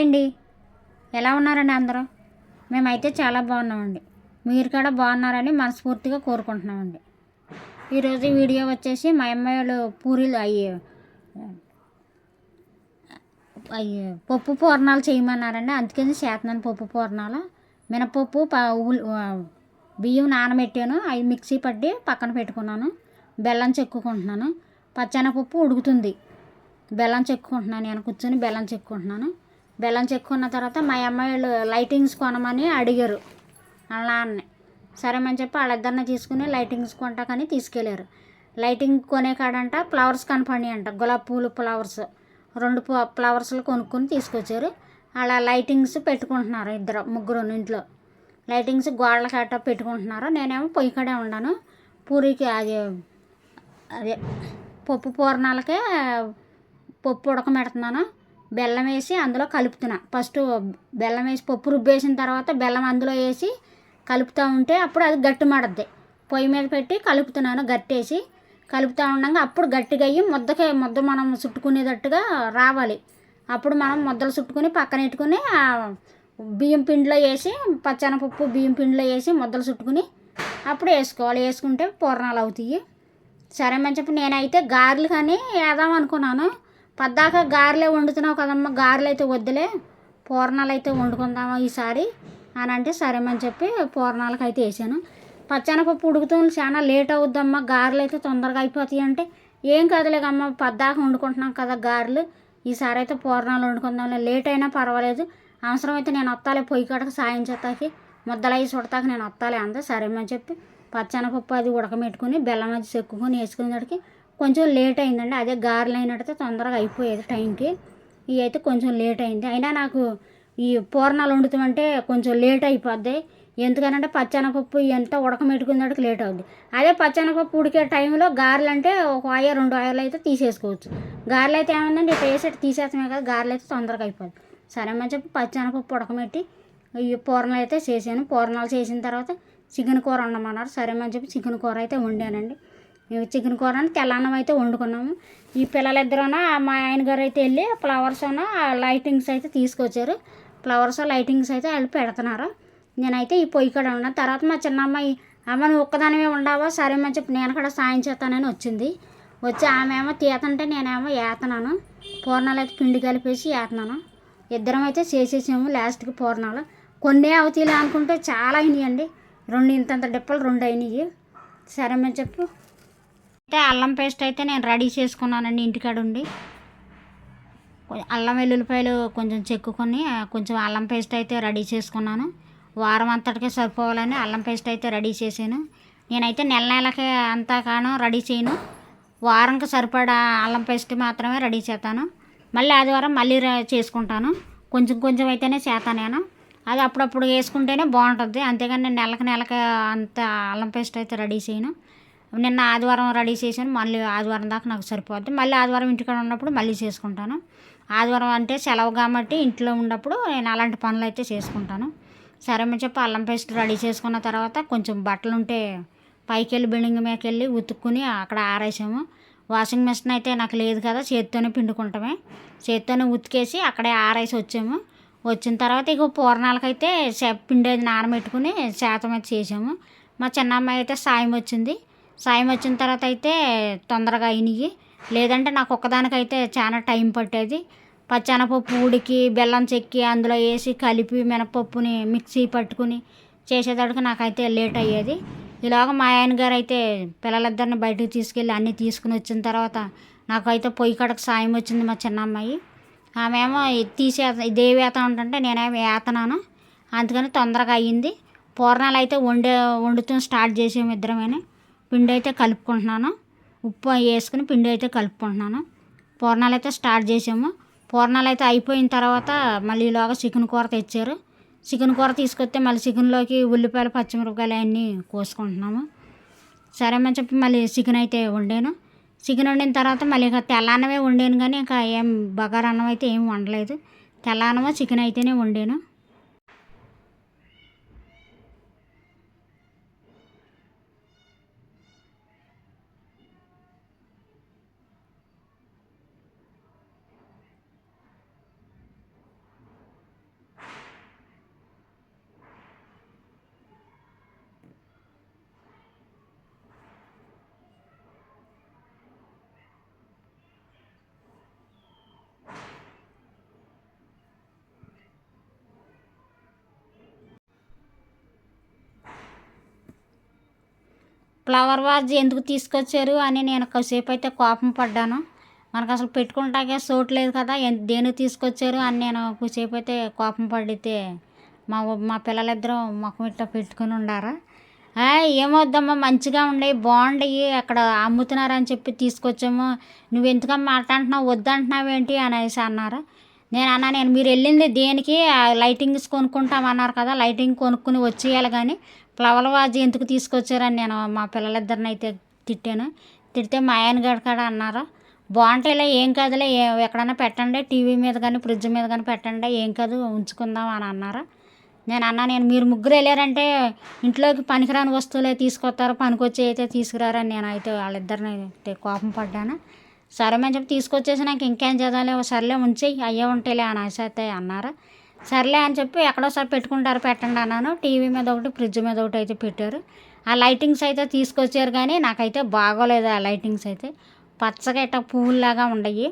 Hi అండి ఎలా ఉన్నారండి అందరూ? మేమైతే చాలా బాగున్నామండి. మీరు కూడా బాగున్నారని మనస్ఫూర్తిగా కోరుకుంటున్నామండి. ఈరోజు వీడియో వచ్చేసి మా అమ్మాయిలు పూరీలు అయ్యి అవి పప్పు పూర్ణాలు చేయమన్నారండి. అందుకని చేస్తున్నాను పప్పు పూర్ణాలు. మినపప్పు బియ్యం నానబెట్టాను. అవి మిక్సీ పట్టి పక్కన పెట్టుకున్నాను. బెల్లం చెక్కుకుంటున్నాను. పచ్చెనపప్పు ఉడుకుతుంది. బెల్లం చెక్కుకుంటున్నాను నేను. కూర్చొని బెల్లం చెక్కుకుంటున్నాను. బెల్లం చెక్కున్న తర్వాత మా అమ్మాయిలు లైటింగ్స్ కొనమని అడిగారు. వాళ్ళ నాన్నని. సరేమని చెప్పి వాళ్ళిద్దరిని తీసుకుని లైటింగ్స్ కొంటాకని తీసుకెళ్ళారు. లైటింగ్ కొనే కాడంట ఫ్లవర్స్ కనపడి అంట. గులాబీ పూలు ఫ్లవర్స్ రెండు పు- ఫ్లవర్స్లు కొనుక్కొని తీసుకొచ్చారు. అలా లైటింగ్స్ పెట్టుకుంటున్నారు ఇద్దరు ముగ్గురు ఇంట్లో. లైటింగ్స్ గోడల కట్ట పెట్టుకుంటున్నారు. నేనేమో పొయ్యి కడే ఉన్నాను పూరికి అది అదే పప్పు పూర్ణాలకే పప్పు ఉడకమెడుతున్నాను బెల్లం వేసి అందులో కలుపుతున్నా. ఫస్ట్ బెల్లం వేసి పప్పు రుబ్బేసిన తర్వాత బెల్లం అందులో వేసి కలుపుతూ ఉంటే అప్పుడు అది గట్టి మడద్ది పొయ్యి మీద పెట్టి కలుపుతున్నాను గట్టేసి. కలుపుతూ ఉండగా అప్పుడు గట్టిగా అయ్యి ముద్దకి ముద్ద మనం చుట్టుకునేటట్టుగా రావాలి. అప్పుడు మనం ముద్దలు చుట్టుకుని పక్కన పెట్టుకుని బియ్యం పిండిలో వేసి పచ్చనపప్పు బియ్యం పిండిలో వేసి ముద్దలు చుట్టుకుని అప్పుడు వేసుకోవాలి. వేసుకుంటే పూర్ణాలు అవుతాయి. సరే అని చెప్పి నేనైతే గారెలు కానీ వేద్దాం అనుకున్నాను. పద్దాక గారెలే వండుతున్నావు కదమ్మా. గారెలు అయితే వద్దులే పూర్ణాలు అయితే వండుకుందామా ఈసారి అని అంటే సరేమని చెప్పి పూర్ణాలకు అయితే వేసాను. పచ్చనపప్పు ఉడుకుతుంది చాలా లేట్ అవుద్దమ్మా. గారెలు అయితే తొందరగా అయిపోతాయి అంటే ఏం కదలేకమ్మా పద్దాక వండుకుంటున్నాం కదా గారెలు. ఈసారి అయితే పూర్ణాలు వండుకుందాం లేట్ అయినా పర్వాలేదు. అవసరమైతే నేను వస్తాలే పొయ్యి కాడకు సాయం చేస్తాకి. ముద్దలు చుడతాక నేను వస్తాలే అంతా సరేమని చెప్పి పచ్చనపప్పు అది ఉడకమెట్టుకుని బెల్లం అది చెక్కుని వేసుకునేటికి కొంచెం లేట్ అయిందండి. అదే గారెలు అయినట్టయితే తొందరగా అయిపోయేది టైంకి. ఇవి అయితే కొంచెం లేట్ అయింది. అయినా నాకు ఈ పూర్ణాలు వండుతామంటే కొంచెం లేట్ అయిపోద్ది. ఎందుకనంటే పచ్చనపప్పు ఎంత ఉడకమెట్టుకున్నట్టుకు లేట్ అవుద్ది. అదే పచ్చనపప్పు ఉడికే టైంలో గారెలు అంటే ఒక ఆయ రెండు ఆయిలు అయితే తీసేసుకోవచ్చు. గారెలు అయితే ఏముందండి? టేస్ట్ తీసేస్తామే కదా గారెలు అయితే తొందరగా అయిపోద్ది. సరే అని చెప్పి పచ్చనపప్పు ఉడకమెట్టి ఈ పూర్ణాలు అయితే చేశాను. పూర్ణాలు చేసిన తర్వాత చికెన్ కూర వండమన్నారు. సరే అని చెప్పి చికెన్ కూర అయితే వండానండి. చికెన్ కూర అని తెల్లన్నం అయితే వండుకున్నాము. ఈ పిల్లలిద్దరున మా ఆయన గారు అయితే వెళ్ళి ఫ్లవర్స్ లైటింగ్స్ అయితే తీసుకొచ్చారు. ఫ్లవర్స్ లైటింగ్స్ అయితే వాళ్ళు పెడుతున్నారు. నేనైతే ఈ పొయ్యి కాడ ఉన్నాను తర్వాత మా చిన్న అమ్మాయి అమ్మ నువ్వు ఒక్కదానివే ఉండవా? సరే అని చెప్పి నేను కూడా సాయం చేస్తానని వచ్చింది. వచ్చి ఆమె ఏమో తీతంటే నేనేమో ఏతనాను పూర్ణాలు అయితే పిండి కలిపేసి ఏతనాను ఇద్దరం అయితే చేసేసాము లాస్ట్కి పూర్ణాలు. కొన్నే అవుతాయిలే అనుకుంటే చాలా అయినాయండి. రెండు ఇంతంత డిప్పలు రెండు అయినాయి. సరే మరి చెప్పు. అయితే అల్లం పేస్ట్ అయితే నేను రెడీ చేసుకున్నానండి ఇంటికాడ ఉండి అల్లం వెల్లుల్లిపాయలు కొంచెం చెక్కుకొని కొంచెం అల్లం పేస్ట్ అయితే రెడీ చేసుకున్నాను. వారం అంతటికే సరిపోవాలని అల్లం పేస్ట్ అయితే రెడీ చేశాను. నేనైతే నెల నెలకి అంతా కాను రెడీ చేయను. వారంకి సరిపడా అల్లం పేస్ట్ మాత్రమే రెడీ చేస్తాను. మళ్ళీ ఆదివారం మళ్ళీ చేసుకుంటాను. కొంచెం కొంచెం అయితేనే చేస్తాను నేను. అది అప్పుడప్పుడు వేసుకుంటేనే బాగుంటుంది. అంతేగాని నేను నెలకు నెలకి అంత అల్లం పేస్ట్ అయితే రెడీ చేయను. నిన్న ఆదివారం రెడీ చేశాను. మళ్ళీ ఆదివారం దాకా నాకు సరిపోద్ది. మళ్ళీ ఆదివారం ఇంటికాడ ఉన్నప్పుడు మళ్ళీ చేసుకుంటాను. ఆదివారం అంటే సెలవు కాబట్టి ఇంట్లో ఉన్నప్పుడు నేను అలాంటి పనులు అయితే చేసుకుంటాను. సరే అని చెప్పి అల్లం పేస్ట్ రెడీ చేసుకున్న తర్వాత కొంచెం బట్టలు ఉంటే పైకి వెళ్ళి బిల్డింగ్ మీదకి వెళ్ళి ఉతుక్కుని అక్కడ ఆరేసాము. వాషింగ్ మిషన్ అయితే నాకు లేదు కదా చేత్తోనే పిండుకుంటామే. చేత్తోనే ఉతికేసి అక్కడే ఆరేసి వచ్చాము. వచ్చిన తర్వాత ఇక పూర్ణాలకైతే అయితే పిండి అది నానబెట్టుకుని శాతం అయితే చేసాము మా చిన్న అమ్మాయి అయితే సాయం వచ్చింది. సాయం వచ్చిన తర్వాత అయితే తొందరగా అయినాయి లేదంటే నాకు ఒక్కదానికైతే చాలా టైం పట్టేది. పచ్చెనపప్పు ఉడికి బెల్లం చెక్కి అందులో వేసి కలిపి మినపప్పుని మిక్సీ పట్టుకుని చేసేటప్పటికి నాకైతే లేట్ అయ్యేది. ఇలాగ మా ఆయన గారు అయితే పిల్లలిద్దరిని బయటకు తీసుకెళ్ళి అన్నీ తీసుకుని వచ్చిన తర్వాత నాకైతే పొయ్యి కడకు సాయం వచ్చింది మా చిన్న అమ్మాయి ఆమె ఏమో తీసే ఇదేవి ఏత ఉంటుంటే నేనేమో వేతనాను. అందుకని తొందరగా అయ్యింది. పూర్ణాలు అయితే వండే వండుతూ స్టార్ట్ చేసాము ఇద్దరమేనే. పిండి అయితే కలుపుకుంటున్నాను. ఉప్పు వేసుకుని పిండి అయితే కలుపుకుంటున్నాను. పూర్ణాలు అయితే స్టార్ట్ చేసాము. పూర్ణాలు అయితే అయిపోయిన తర్వాత మళ్ళీ ఈలోగా చికెన్ కూర తెచ్చారు. చికెన్ కూర తీసుకొస్తే మళ్ళీ చికెన్లోకి ఉల్లిపాయలు పచ్చిమిరపకాయలు అన్నీ కోసుకుంటున్నాము. సరే అని చెప్పి మళ్ళీ చికెన్ అయితే వండాను. చికెన్ వండిన తర్వాత మళ్ళీ ఇక తెల్లన్నమే వండాను కానీ ఇంకా ఏం బగారా అన్నం అయితే ఏం వండలేదు. తెల్లన్నమో చికెన్ అయితేనే వండాను. ఫ్లవర్ వాజ్ ఎందుకు తీసుకొచ్చారు అని నేను కాసేపు అయితే కోపం పడ్డాను. మనకు అసలు పెట్టుకుంటాకే చోటు లేదు కదా ఎన్- దేనికి తీసుకొచ్చారు అని నేను కాసేపు అయితే కోపం పడితే మా మా పిల్లలిద్దరూ ముఖం ఇట్లా పెట్టుకుని ఉండారా. ఏమొద్దమ్మా మంచిగా ఉండేవి బాగుండయి అక్కడ అమ్ముతున్నారని చెప్పి తీసుకొచ్చాము. నువ్వు ఎందుకమ్మా అట్ట అంటున్నావు వద్దంటున్నావు ఏంటి అనేసి అన్నారు. నేను అన్నా నేను మీరు వెళ్ళింది దేనికి? లైటింగ్స్ కొనుక్కుంటామన్నారు కదా లైటింగ్ కొనుక్కుని వచ్చేయాలి కానీ ఫ్లవర్ వాజ్ ఎందుకు తీసుకొచ్చారని నేను మా పిల్లలిద్దరిని అయితే తిట్టాను. తిడితే మా ఆయన గారు కాడ అన్నారు బాగుంటాయిలే ఏం కాదులే ఏ- ఎక్కడైనా పెట్టండి టీవీ మీద కానీ ఫ్రిడ్జ్ మీద కానీ పెట్టండి ఏం కాదు ఉంచుకుందాం అని అన్నారు. నేను అన్నా నేను మీరు ముగ్గురు వెళ్ళారంటే ఇంట్లోకి పనికిరాని వస్తువులే తీసుకొస్తారు పనికొచ్చి అయితే తీసుకురారని నేను అయితే వాళ్ళిద్దరిని అయితే కోపం పడ్డాను. సరే మేము చెప్పి తీసుకొచ్చేసి నాకు ఇంకేం చదవాలి సర్లే ఉంచి అయ్యే ఉంటాయిలే అని అయితే అన్నారు. సర్లే అని చెప్పి ఎక్కడోసారి పెట్టుకుంటారు పెట్టండి అన్నాను. టీవీ మీద ఒకటి ఫ్రిడ్జ్ మీద ఒకటి అయితే పెట్టారు. ఆ లైటింగ్స్ అయితే తీసుకొచ్చారు కానీ నాకైతే బాగోలేదు ఆ లైటింగ్స్ అయితే. పచ్చగా ఇట్లా పువ్వుల్లాగా ఉండయి.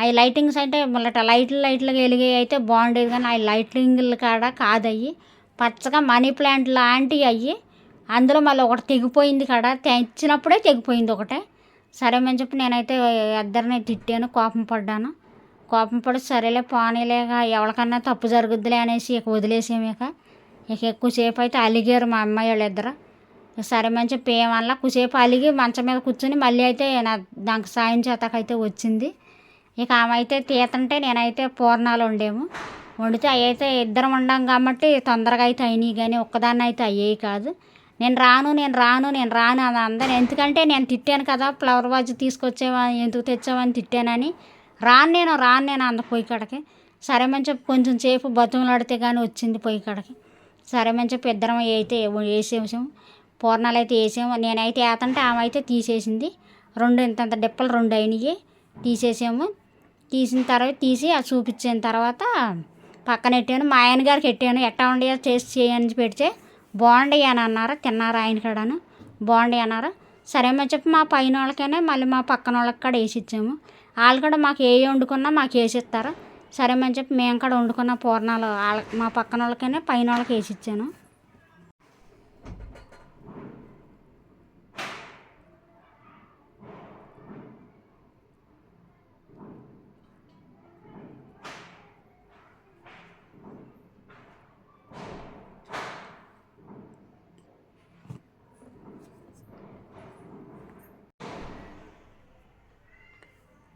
అవి లైటింగ్స్ అంటే మళ్ళీ ఇట్లా లైట్లు లైట్లుగా వెలిగాయి అయితే బాగుండేది కానీ అవి లైటింగ్లు కాడ కాదయ్యి. పచ్చగా మనీ ప్లాంట్ లాంటివి అయ్యి అందులో మళ్ళీ ఒకటి తెగిపోయింది కాడ. తెచ్చినప్పుడే తెగిపోయింది ఒకటే. సరే అని చెప్పి నేనైతే ఇద్దరిని తిట్టాను కోపం పడ్డాను. కోపం పడి సరేలే పోనీలేక ఎవరికన్నా తప్పు జరుగుద్దిలే అనేసి ఇక వదిలేసాము ఇక. ఇక ఎక్కువసేపు అయితే అలిగారు మా అమ్మాయి వాళ్ళిద్దరు. సరే మంచి పేమల్లా ఏమన్నా కుసేపు అలిగి మంచం మీద కూర్చొని మళ్ళీ అయితే నా దానికి సాయం చేతకైతే వచ్చింది. ఇక ఆమె అయితే తీతంటే నేనైతే పూర్ణాలు వండేము. వండితే అవి అయితే ఇద్దరం వండాం కాబట్టి తొందరగా అయితే అయినాయి కానీ ఒక్కదాన్ని అయితే అయ్యేవి కాదు. నేను రాను నేను రాను నేను రాను అని అందరు ఎందుకంటే నేను తిట్టాను కదా ఫ్లవర్ వాజ్ తీసుకొచ్చేవా ఎందుకు తెచ్చావని తిట్టానని. రాను నేను రాను నేను అంద పొయ్యి కాడకి. సరే అని చెప్పి కొంచెం సేపు బతుములాడితే కానీ వచ్చింది పొయ్యి కాడకి. సరే అని చెప్పి ఇద్దరం అయితే వేసేసాము. పూర్ణాలు అయితే వేసాము నేనైతే ఏతంటే ఆమె అయితే తీసేసింది. రెండు ఇంతంత డిప్పలు రెండు అయినాయి. తీసేసాము. తీసిన తర్వాత తీసి అది చూపించిన తర్వాత పక్కన పెట్టాను. మా ఆయన గారికి పెట్టాను. ఎట్టా ఉండి చేసి చేయని పెడితే బాగుండి అని అన్నారు. తిన్నారు ఆయన కూడాను. బాగుండి అన్నారు. సరే అని చెప్పి మా పైన వాళ్ళకైనా మళ్ళీ మా పక్కన వాళ్ళకి కూడా వేసి ఇచ్చాము. వాళ్ళు కూడా మాకు ఏ వండుకున్నా మాకు వేసి ఇస్తారు సరేమని చెప్పి మేము కూడా వండుకున్న పూర్ణాలు వాళ్ళ మా పక్కన వాళ్ళకైనా పైన వాళ్ళకి వేసి ఇచ్చాను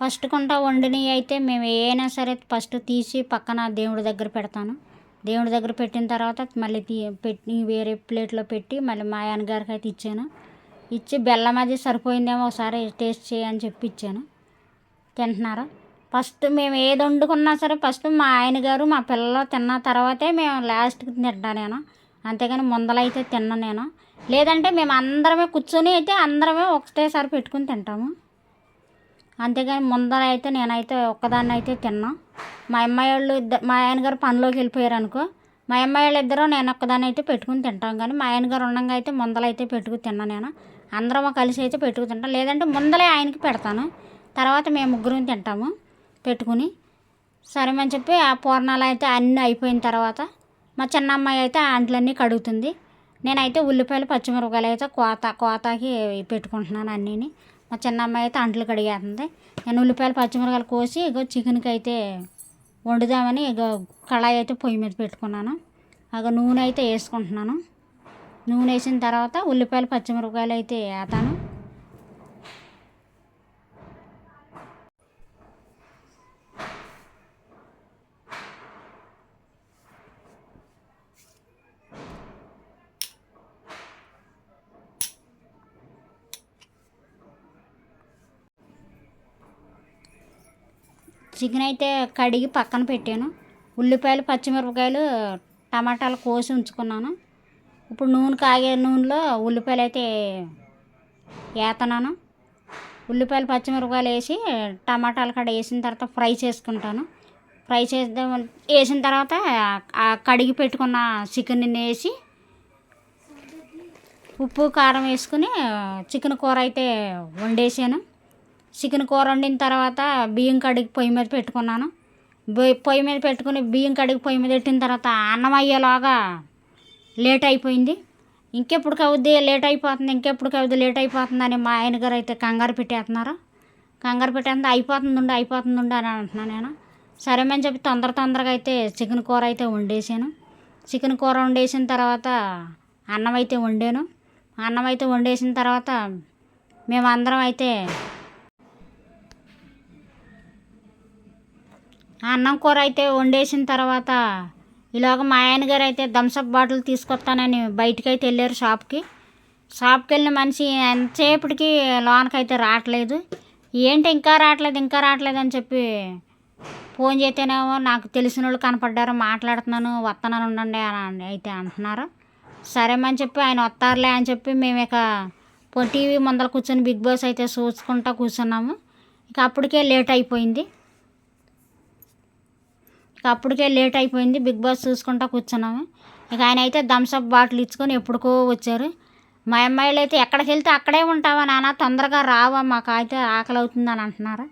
ఫస్ట్ కొంట వండినవి అయితే మేము ఏమైనా సరే ఫస్ట్ తీసి పక్కన దేవుడి దగ్గర పెడతాను. దేవుడి దగ్గర పెట్టిన తర్వాత మళ్ళీ తీ పెట్టి వేరే ప్లేట్లో పెట్టి మళ్ళీ మా ఆయనగారికి అయితే ఇచ్చాను. ఇచ్చి బెల్లం అది సరిపోయిందేమో ఒకసారి టేస్ట్ చేయని చెప్పి ఇచ్చాను. తింటున్నారు? ఫస్ట్ మేము ఏది వండుకున్నా సరే ఫస్ట్ మా ఆయన గారు మా పిల్లలు తిన్న తర్వాతే మేము లాస్ట్కి తింటా నేను. అంతేగాని ముందలైతే తిన్న నేను. లేదంటే మేము అందరమే కూర్చొని అయితే అందరమే ఒకటేసారి పెట్టుకుని తింటాము. అంతేగాని ముందర అయితే నేనైతే ఒక్కదాన్ని అయితే తిన్నా. మా అమ్మాయి వాళ్ళు ఇద్దరు మా ఆయన గారు పనిలోకి వెళ్ళిపోయారు అనుకో మా అమ్మాయి వాళ్ళు ఇద్దరు నేను ఒక్కదాన్ని అయితే పెట్టుకుని తింటాం. కానీ మా ఆయన గారు ఉండగా అయితే ముందల అయితే పెట్టుకుని తిన్నా నేను. అందరం కలిసి అయితే పెట్టుకు తింటాం. లేదంటే ముందలే ఆయనకి పెడతాను. తర్వాత మేము ముగ్గురం తింటాము పెట్టుకుని. సరే అని చెప్పి ఆ పూర్ణాలు అయితే అన్నీ అయిపోయిన తర్వాత మా చిన్న అమ్మాయి అయితే ఆంట్లన్నీ అంట్లన్నీ కడుగుతుంది. నేనైతే ఉల్లిపాయలు పచ్చిమిరపకాయలు అయితే కోత కోతకి పెట్టుకుంటున్నాను అన్నీని. మా చిన్న అమ్మాయి అయితే అంట్లు కడిగేస్తుంది. నేను ఉల్లిపాయలు పచ్చిమిరకాయలు కోసి ఇగో చికెన్కి అయితే వండుదామని ఇగో కళాయి అయితే పొయ్యి మీద పెట్టుకున్నాను. అగ నూనె అయితే వేసుకుంటున్నాను. నూనె వేసిన తర్వాత ఉల్లిపాయలు పచ్చిమిరపకాయలు అయితే వేస్తాను. చికెన్ అయితే కడిగి పక్కన పెట్టాను. ఉల్లిపాయలు పచ్చిమిరపకాయలు టమాటాలు కోసి ఉంచుకున్నాను. ఇప్పుడు నూనె కాగే నూనెలో ఉల్లిపాయలు అయితే వేస్తున్నాను ఉల్లిపాయలు పచ్చిమిరపకాయలు వేసి టమాటాలు కూడా వేసిన తర్వాత ఫ్రై చేసుకుంటాను. ఫ్రై చేద్దాం వేసిన తర్వాత కడిగి పెట్టుకున్న చికెన్ని వేసి ఉప్పు కారం వేసుకుని చికెన్ కూర అయితే వండేసాను. చికెన్ కూర వండిన తర్వాత బియ్యం కడిగి పొయ్యి మీద పెట్టుకున్నాను. పొయ్యి మీద పెట్టుకుని బియ్యం కడిగి పొయ్యి మీద పెట్టిన తర్వాత అన్నం అయ్యేలాగా లేట్ అయిపోయింది. ఇంకెప్పుడు కవుద్ది? లేట్ అయిపోతుంది. ఇంకెప్పుడు కవుద్ది? లేట్ అయిపోతుందని మా ఆయన గారు అయితే కంగారు పెట్టేస్తున్నారు. కంగారు పెట్టేస్తుంది అయిపోతుందండి అయిపోతుందండి అని అంటున్నాను నేను. సరే అని చెప్పి తొందర తొందరగా అయితే చికెన్ కూర అయితే వండేసాను. చికెన్ కూర వండేసిన తర్వాత అన్నం అయితే వండాను. అన్నం అయితే వండేసిన తర్వాత మేమందరం అయితే అన్నం కూర అయితే వండేసిన తర్వాత ఇలాగ మా ఆయన గారు అయితే థమ్సప్ బాటిల్ తీసుకొస్తానని బయటకైతే అయితే వెళ్ళారు షాప్కి. షాప్కి వెళ్ళిన మనిషి ఎంతసేపటికి లోనకైతే రావట్లేదు. ఏంటి ఇంకా రావట్లేదు ఇంకా రావట్లేదు అని చెప్పి ఫోన్ చేస్తేనేమో నాకు తెలిసిన వాళ్ళు కనపడ్డారు మాట్లాడుతున్నాను వస్తానని ఉండండి అని అయితే అంటున్నారు. సరేమని చెప్పి ఆయన వస్తారులే అని చెప్పి మేము ఇక టీవీ ముందర కూర్చొని బిగ్ బాస్ అయితే చూసుకుంటా కూర్చున్నాము. ఇక అప్పటికే లేట్ అయిపోయింది. అప్పటికే లేట్ అయిపోయింది. బిగ్ బాస్ చూసుకుంటా కూర్చున్నాము. ఇక ఆయన అయితే థమ్స్అప్ బాటిల్ ఇచ్చుకొని ఎప్పుడుకో వచ్చారు. మా అమ్మాయిలు అయితే ఎక్కడికి వెళ్తే అక్కడే ఉంటావా నాన్న? తొందరగా రావా? మాకు అయితే ఆకలి అవుతుందని అంటున్నారు.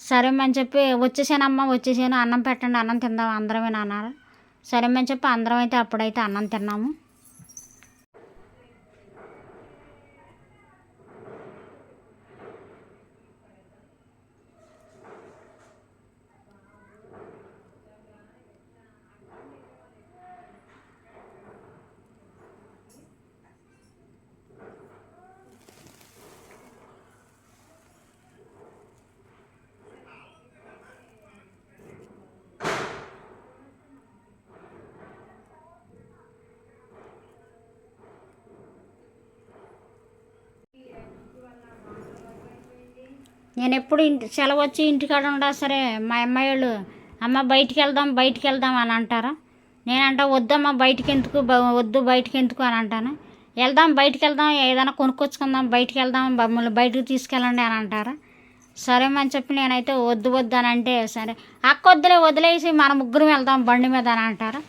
సరే అని చెప్పి వచ్చేసానమ్మా వచ్చేసాను. అన్నం పెట్టండి అన్నం తిందాం అందరమే అన్నారు. సరే అని చెప్పి అందరం అయితే అప్పుడైతే అన్నం తిన్నాము. నేను ఎప్పుడు ఇంటి సెలవు వచ్చి ఇంటికాడ ఉండా సరే మా అమ్మాయి వాళ్ళు అమ్మ బయటికి వెళ్దాం బయటికి వెళ్దాం అని అంటారు? నేనంటా వద్దమ్మా బయటికి ఎందుకు వద్దు బయటికి ఎందుకు అని అంటాను. వెళ్దాం బయటికి వెళ్దాం ఏదైనా కొనుక్కొచ్చుకుందాం బయటికి వెళ్దాం మమ్మల్ని బయటకు తీసుకెళ్ళండి అని అంటారు? సరే అని చెప్పి నేనైతే వద్దు వద్దు అని అంటే సరే అక్క వద్దులే వదిలేసి మన ముగ్గురం వెళ్దాం బండి మీద అని అంటారు?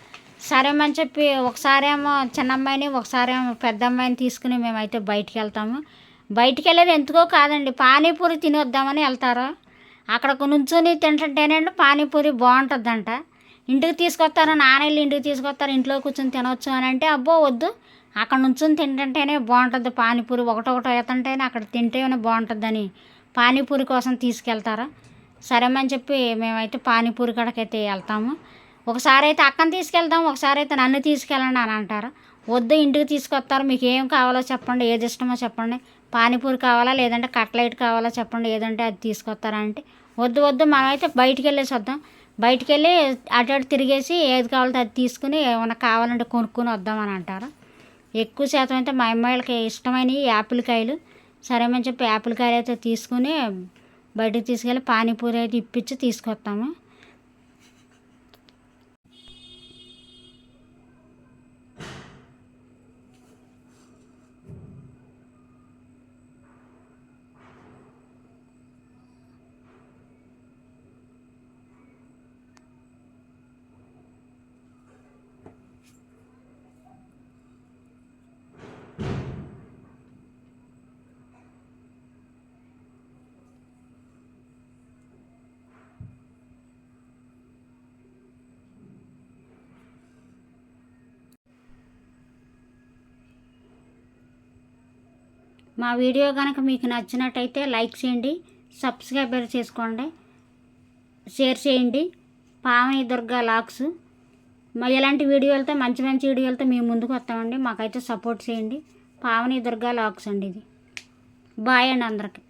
సరే అని చెప్పి ఒకసారేమో చిన్న అమ్మాయిని ఒకసారేమో పెద్ద అమ్మాయిని తీసుకుని మేమైతే బయటికి వెళ్తాము. బయటికి వెళ్ళేది ఎందుకో కాదండి. పానీపూరి తినొద్దామని వెళ్తారు. అక్కడ నుంచుని తింటుంటేనండి పానీపూరి బాగుంటుందంట. ఇంటికి తీసుకొస్తారు నాన్నలు ఇంటికి తీసుకొస్తారు ఇంట్లో కూర్చొని తినొచ్చు అని అంటే అబ్బో వద్దు. అక్కడ నుంచుని తింటుంటేనే బాగుంటుంది పానీపూరి. ఒకటొకటి అవుతుంటేనే అక్కడ తింటేనే బాగుంటుందని పానీపూరి కోసం తీసుకెళ్తారు. సరేమని చెప్పి మేమైతే పానీపూరి కాడకైతే వెళ్తాము. ఒకసారి అయితే అక్కని తీసుకెళ్తాం ఒకసారి అయితే నన్ను తీసుకెళ్ళండి అని అంటారు. వద్దు ఇంటికి తీసుకొస్తారు. మీకు ఏం కావాలో చెప్పండి ఏది ఇష్టమో చెప్పండి. పానీపూరి కావాలా లేదంటే కట్లైట్ కావాలా చెప్పండి ఏదంటే అది తీసుకొస్తారా అంటే. వద్దు వద్దు మనమైతే బయటికి వెళ్ళేసి వద్దాం బయటికి వెళ్ళి అటు అటు తిరిగేసి ఏది కావాలో అది తీసుకుని ఏమైనా కావాలంటే కొనుక్కొని వద్దామని అంటారు. ఎక్కువ శాతం అయితే మా అమ్మాయిలకి ఇష్టమైనవి యాపిల్ కాయలు. సరేమని చెప్పి యాపిల్ కాయలు అయితే తీసుకుని బయటకు తీసుకెళ్ళి పానీపూరి అయితే ఇప్పించి తీసుకొస్తాము. మా వీడియో కనుక మీకు నచ్చినట్టయితే లైక్ చేయండి సబ్స్క్రైబర్ చేసుకోండి షేర్ చేయండి. పావని దుర్గా లాక్స్. మా ఇలాంటి వీడియోలతో మంచి మంచి వీడియోలతో మేము ముందుకు వస్తామండి. మాకైతే సపోర్ట్ చేయండి. పావని దుర్గా లాక్స్ అండి ఇది. బాయ్ అండి అందరికి.